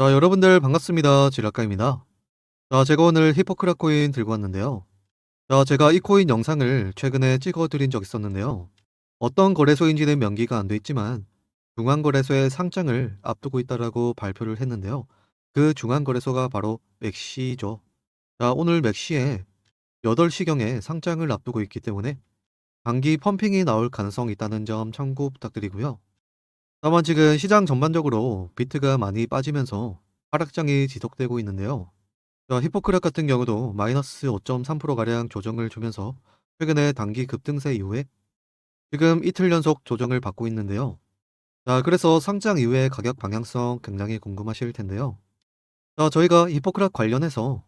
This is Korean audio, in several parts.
자, 여러분들 반갑습니다. 지라카입니다. 자, 제가 오늘 히포크라 코인 들고 왔는데요. 자, 제가 이 코인 영상을 최근에 찍어 드린 적 있었는데요. 어떤 거래소인지는 명기가 안 돼 있지만 중앙거래소의 상장을 앞두고 있다라고 발표를 했는데요. 그 중앙거래소가 바로 맥시죠. 자, 오늘 맥시에 8시경에 상장을 앞두고 있기 때문에 단기 펌핑이 나올 가능성이 있다는 점 참고 부탁드리고요. 다만 지금 시장 전반적으로 비트가 많이 빠지면서 하락장이 지속되고 있는데요. 자, 히포크랩 같은 경우도 마이너스 5.3%가량 조정을 주면서 최근에 단기 급등세 이후에 지금 이틀 연속 조정을 받고 있는데요. 자, 그래서 상장 이후의 가격 방향성 굉장히 궁금하실 텐데요. 자, 저희가 히포크랩 관련해서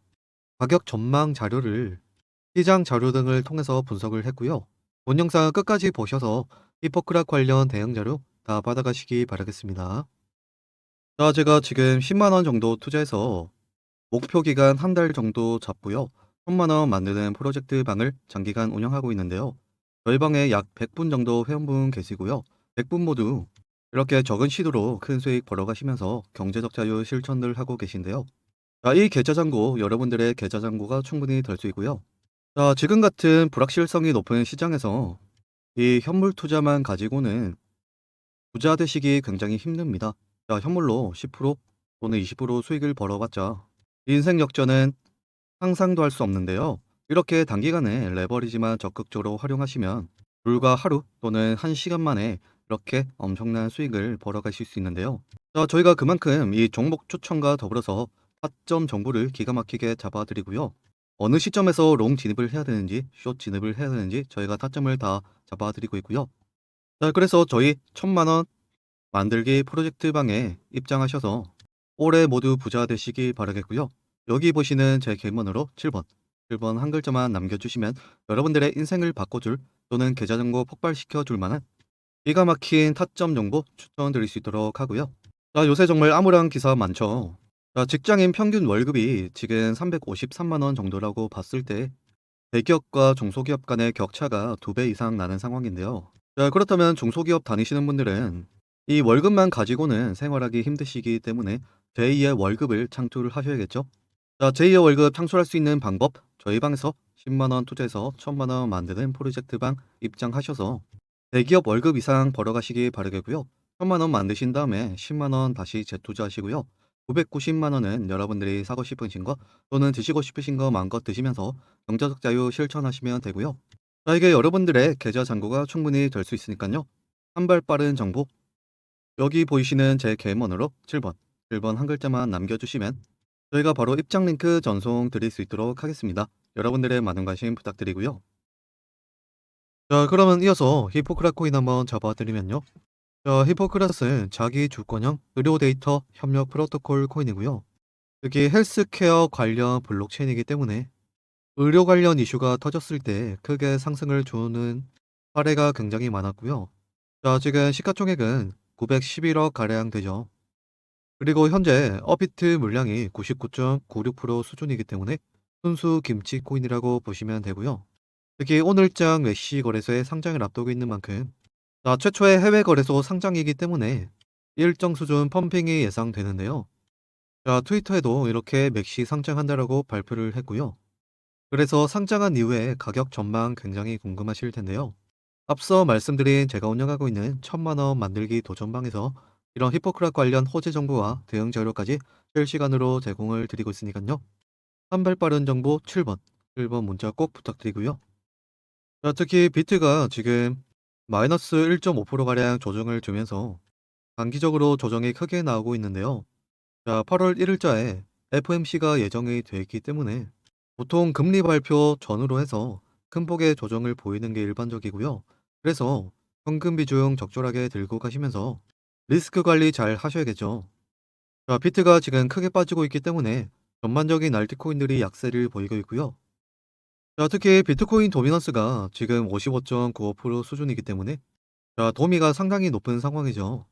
가격 전망 자료를 시장 자료 등을 통해서 분석을 했고요. 본 영상 끝까지 보셔서 히포크랩 관련 대응 자료 다 받아가시기 바라겠습니다. 자, 제가 지금 10만 원 정도 투자해서 목표 기간 한 달 정도 잡고요. 1000만 원 만드는 프로젝트 방을 장기간 운영하고 있는데요. 저희 방에 약 100분 정도 회원분 계시고요. 100분 모두 이렇게 적은 시도로 큰 수익 벌어가시면서 경제적 자유 실천을 하고 계신데요. 자, 이 계좌 잔고 여러분들의 계좌 잔고가 충분히 될 수 있고요. 자, 지금 같은 불확실성이 높은 시장에서 이 현물 투자만 가지고는 부자 되시기 굉장히 힘듭니다. 자, 현물로 10% 또는 20% 수익을 벌어봤자 인생 역전은 상상도 할 수 없는데요. 이렇게 단기간에 레버리지만 적극적으로 활용하시면 불과 하루 또는 한 시간 만에 이렇게 엄청난 수익을 벌어가실 수 있는데요. 자, 저희가 그만큼 이 종목 추천과 더불어서 타점 정보를 기가 막히게 잡아드리고요. 어느 시점에서 롱 진입을 해야 되는지, 숏 진입을 해야 되는지 저희가 타점을 다 잡아드리고 있고요. 자, 그래서 저희 천만 원 만들기 프로젝트 방에 입장하셔서 올해 모두 부자 되시기 바라겠고요. 여기 보시는 제 개문으로 7번, 7번 한 글자만 남겨주시면 여러분들의 인생을 바꿔줄 또는 계좌 정보 폭발시켜 줄 만한 기가 막힌 타점 정보 추천드릴 수 있도록 하고요. 자, 요새 정말 암울한 기사 많죠. 자, 직장인 평균 월급이 지금 353만 원 정도라고 봤을 때 대기업과 중소기업 간의 격차가 두배 이상 나는 상황인데요. 자, 그렇다면 중소기업 다니시는 분들은 이 월급만 가지고는 생활하기 힘드시기 때문에 제2의 월급을 창출을 하셔야겠죠. 자, 제2의 월급 창출할 수 있는 방법 저희 방에서 10만 원 투자해서 1000만 원 만드는 프로젝트 방 입장하셔서 대기업 월급 이상 벌어가시기 바라겠고요. 1000만 원 만드신 다음에 10만 원 다시 재투자하시고요. 990만 원은 여러분들이 사고 싶으신 거 또는 드시고 싶으신 거 마음껏 드시면서 경제적 자유 실천하시면 되고요. 자, 이게 여러분들의 계좌 잔고가 충분히 될 수 있으니까요. 한 발 빠른 정보 여기 보이시는 제 개문으로 7번, 7번 한 글자만 남겨주시면 저희가 바로 입장 링크 전송 드릴 수 있도록 하겠습니다. 여러분들의 많은 관심 부탁드리고요. 자, 그러면 이어서 히포크라 코인 한번 잡아드리면요. 자, 히포크라스는 자기 주권형 의료 데이터 협력 프로토콜 코인이고요. 여기 헬스케어 관련 블록체인이기 때문에 의료 관련 이슈가 터졌을 때 크게 상승을 주는 사례가 굉장히 많았고요. 자, 지금 시가총액은 911억 가량 되죠. 그리고 현재 업비트 물량이 99.96% 수준이기 때문에 순수 김치 코인이라고 보시면 되고요. 특히 오늘장 메시 거래소에 상장을 앞두고 있는 만큼 자, 최초의 해외 거래소 상장이기 때문에 일정 수준 펌핑이 예상되는데요. 자, 트위터에도 이렇게 맥시 상장한다라고 발표를 했고요. 그래서 상장한 이후에 가격 전망 굉장히 궁금하실 텐데요. 앞서 말씀드린 제가 운영하고 있는 천만 원 만들기 도전방에서 이런 히포크라 관련 호재 정보와 대응 자료까지 실시간으로 제공을 드리고 있으니까요. 한 발 빠른 정보 7번, 7번 문자 꼭 부탁드리고요. 자, 특히 비트가 지금 마이너스 1.5%가량 조정을 주면서 단기적으로 조정이 크게 나오고 있는데요. 자, 8월 1일자에 FMC가 예정이 되어 있기 때문에 보통 금리 발표 전후로 해서 큰 폭의 조정을 보이는 게 일반적이고요. 그래서 현금 비중 적절하게 들고 가시면서 리스크 관리 잘 하셔야겠죠. 자, 비트가 지금 크게 빠지고 있기 때문에 전반적인 알트코인들이 약세를 보이고 있고요. 자, 특히 비트코인 도미넌스가 지금 55.95% 수준이기 때문에 자, 도미가 상당히 높은 상황이죠.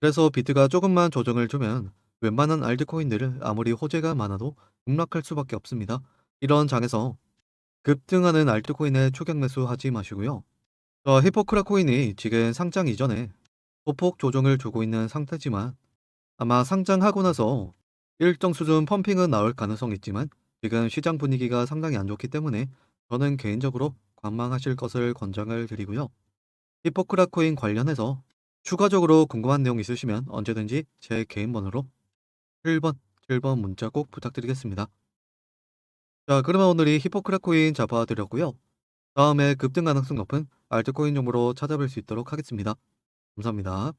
그래서 비트가 조금만 조정을 주면 웬만한 알트코인들을 아무리 호재가 많아도 급락할 수밖에 없습니다. 이런 장에서 급등하는 알트코인에 추격 매수하지 마시고요. 자, 히포크라 코인이 지금 상장 이전에 소폭 조정을 주고 있는 상태지만 아마 상장하고 나서 일정 수준 펌핑은 나올 가능성이 있지만 지금 시장 분위기가 상당히 안 좋기 때문에 저는 개인적으로 관망하실 것을 권장을 드리고요. 히포크라 코인 관련해서 추가적으로 궁금한 내용 있으시면 언제든지 제 개인 번호로 7번, 7번 문자 꼭 부탁드리겠습니다. 자, 그러면 오늘 이 히포크라 코인 잡아드렸고요. 다음에 급등 가능성 높은 알트코인 정보로 찾아뵐 수 있도록 하겠습니다. 감사합니다.